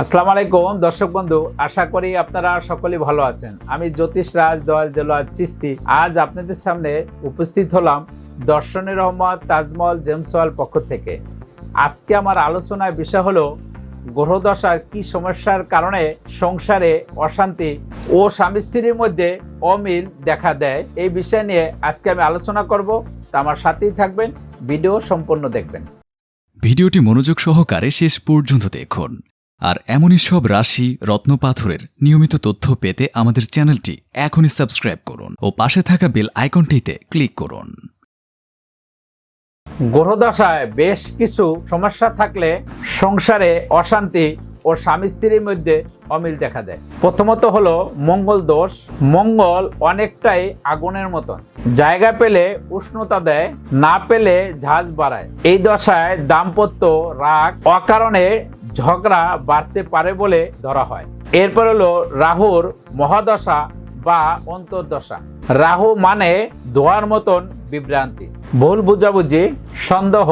আসসালামু আলাইকুম, দর্শক বন্ধু, আশা করি আপনারা সকলেই ভালো আছেন। আমি জ্যোতিষ রাজ, দয়াল দেলোয়ার চিস্তি আজ আপনাদের সামনে উপস্থিত হলাম দর্শনী রহমত তাজমহল জেমসওয়াল পক্ষ থেকে। আজকে আমার আলোচনার বিষয় হলো, গ্রহদশার কি সমস্যার কারণে সংসারে অশান্তি ও স্বামী স্ত্রীর মধ্যে অমিল দেখা দেয়, এই বিষয় নিয়ে আজকে আমি আলোচনা করব। তা আমার সাথেই থাকবেন, ভিডিও সম্পূর্ণ দেখবেন। ভিডিওটি মনোযোগ সহকারে শেষ পর্যন্ত দেখুন। আর এমনই সব রাশি রত্নপাথরের নিয়মিত তথ্য পেতে আমাদের চ্যানেলটি এখনই সাবস্ক্রাইব করুন ও পাশে থাকা বেল আইকনটিতে ক্লিক করুন। গ্রহদশায় বেশ কিছু সমস্যা থাকলে সংসারে অশান্তি ও স্বামী স্ত্রীর মধ্যে অমিল দেখা দেয়। প্রথমত হলো মঙ্গল দোষ। মঙ্গল অনেকটাই আগুনের মতন। জায়গা পেলে উষ্ণতা দেয়, না পেলে ঝাঁজ বাড়ায়। এই দশায় দাম্পত্য রাগ, অকারণে ঝগড়া বাড়তে পারে বলে ধরা হয়। এরপর হলো রাহুর মহাদশা বা অন্তর্দশা। রাহু মানে ধোয়ার মতন বিভ্রান্তি। ভুল বুঝাবুঝি, সন্দেহ,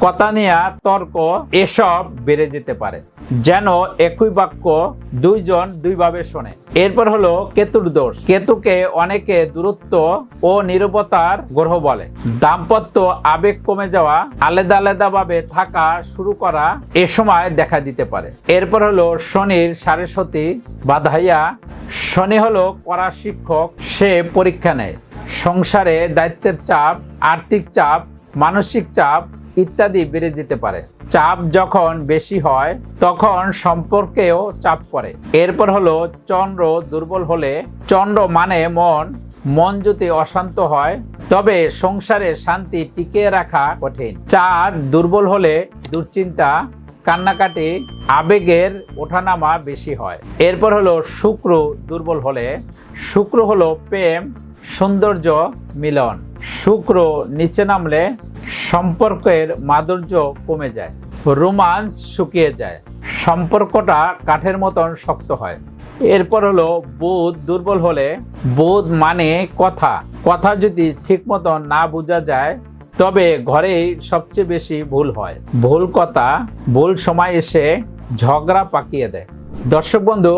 কথা নিয়ে তর্ক, এসব বেড়ে যেতে পারে। যেন একই বাক্য দুইজন দুইভাবে শোনে। এরপর হলো কেতুর দোষ। কেতুকে অনেকে দূরত্ব ও নিরবতার গ্রহ বলে। দাম্পত্য আবেগ কমে যাওয়া, আলাদা আলাদা ভাবে থাকা শুরু করা এ সময় দেখা দিতে পারে। এরপর হলো শনির সারেসতী বাধাইয়া, শনি হলো কড়া শিক্ষক, সে পরীক্ষা নেয়। সংসারে দায়িত্বের চাপ, আর্থিক চাপ, মানসিক চাপ ইত্যাদি বেড়ে যেতে পারে। চাপ যখন বেশি হয়, তখন সম্পর্কেও চাপ পড়ে। এরপর হলো চন্দ্র দুর্বল হলে, চন্দ্র মানে মন মন যদি অশান্ত হয়, তবে সংসারে শান্তি টিকিয়ে রাখা কঠিন। চার, দুর্বল হলে দুশ্চিন্তা, কান্নাকাটি, আবেগের ওঠানামা বেশি হয়। এরপর হলো শুক্র দুর্বল হলে, শুক্র হলো প্রেম, সৌন্দর্য, মিলন। শুক্র নিচে নামলে সম্পর্কের মাধুর্য কমে যায়, রোমান্স শুকিয়ে যায়, সম্পর্কটা কাঠের মতন শক্ত হয়। এরপর হলো বোধ দুর্বল হলে, বোধ মানে কথা। কথা যদি ঠিক মতন না বোঝা যায়, তবে ঘরেই সবচেয়ে বেশি ভুল হয়। ভুল কথা ভুল সময় এসে ঝগড়া পাকিয়ে দেয়। দর্শক বন্ধু,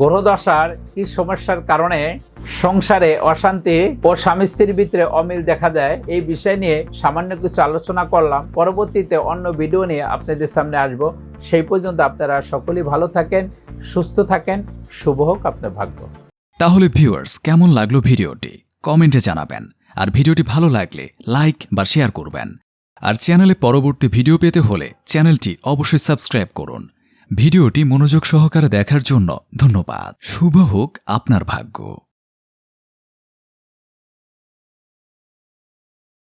গ্রহদশার কি সমস্যার কারণে সংসারে অশান্তি ও স্বামী স্ত্রীর ভিতরে অমিল দেখা দেয় এই বিষয় নিয়ে সামান্য কিছু আলোচনা করলাম। পরবর্তীতে অন্য ভিডিও নিয়ে আপনাদের সামনে আসব। সেই পর্যন্ত আপনারা সকলেই ভালো থাকেন, সুস্থ থাকেন। শুভ হোক আপনার ভাগ্য। তাহলে ভিউয়ার্স, কেমন লাগল ভিডিওটি? কমেন্টে জানাবেন। আর ভিডিওটি ভালো লাগলে লাইক বা শেয়ার করবেন। আর চ্যানেলে পরবর্তী ভিডিও পেতে হলে চ্যানেলটি অবশ্যই সাবস্ক্রাইব করুন। ভিডিওটি মনোযোগ সহকারে দেখার জন্য ধন্যবাদ। শুভ হোক আপনার ভাগ্য।